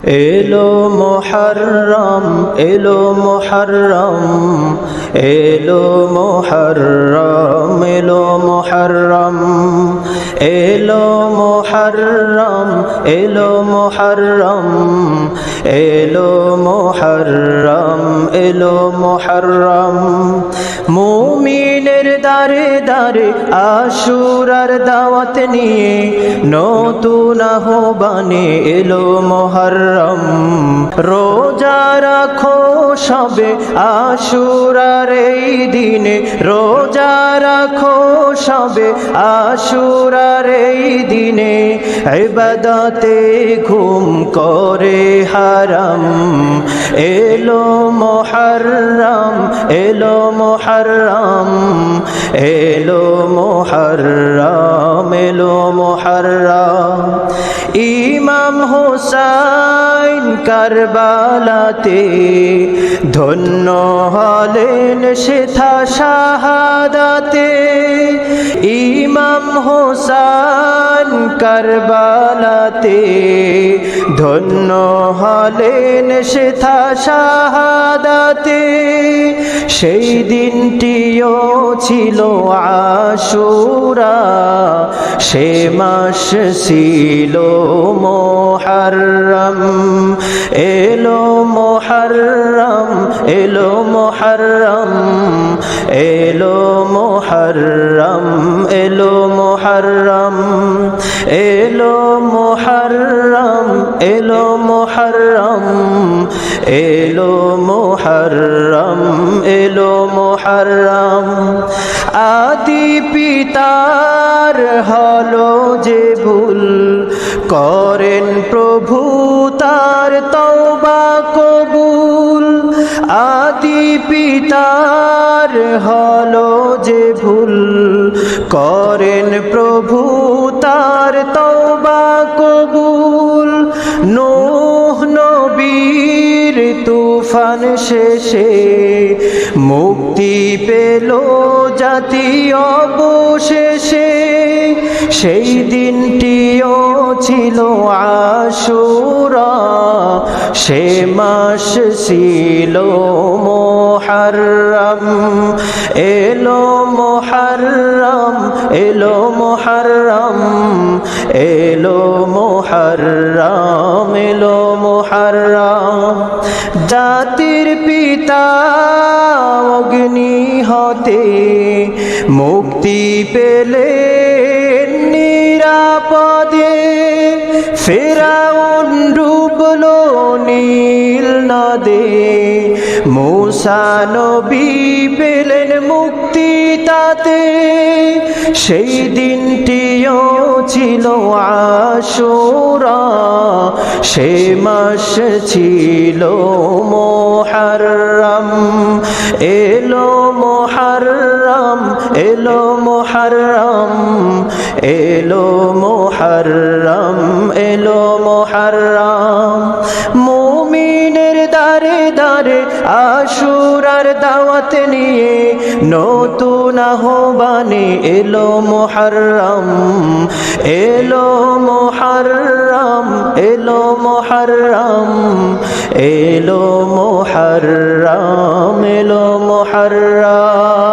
এলো মোহরম এলো মোহরম এলো মোহরম এলো মোহরম এলো মোহরম এলো মোহরম এলো মোহরম এলো মোহরম মুমিনের দারে দারে আশুরার দাওয়াত নিয়ে নতুন আহ্বানে এলো মোহরম রোজা রাখো। সবে আশুরার এই দিনে রোজা রাখো সবে আশুরার এই দিনে ইবাদতে ঘুম করে হারাম। এলো মোহরম এলো মোহরম এলো মোহরম এলো মোহরম। ইমাম হোসাইন কারবালাতে ধন্য হলেন সেথা শাহাদাতে। ইমাম হোসান কারবালাতে ধন্য হলেন সেথা শাহাদাতে। সেই দিনটিও ছিল আশুরা, সে মাস ছিল মোহরম এলো মোহরম এলো মোহরম এলো মোহরম এলো মোহরম এলো মোহরম এলো মোহরম এলো মোহরম এলো মোহরম আদি পিতার হলো যে ভুল, করেন প্রভু তার তওবা কবুল। আদি পিতার হলো যে ভুল, করেন প্রভু তার তওবা No. তুফান শেষে মুক্তি পেল জাতি অবশেষে। সেই দিনটিও ছিল আশুরা, সে মাস ছিল মোহরম এলো মোহরম এলো মোহরম এলো মোহরম এলো মোহরম জাতির পিতা অগ্নি হতে মুক্তি পেলে নিরাপদে। ফেরাউন ডুবল নীল নদে মূসা নবী পেলেন মুক্তি তাতে, সেই দিনটিও ছিল আশুরা। সে মাস ছিল মোহরম এলো মোহরম এলো মোহরম এলো মোহরম এলো মোহরম দারে আশুরার দাওয়াত নিয়ে নতুন আহ্বানে এলো মোহরম এলো মোহরম এলো মোহরম এলো মোহরম এলো মোহরম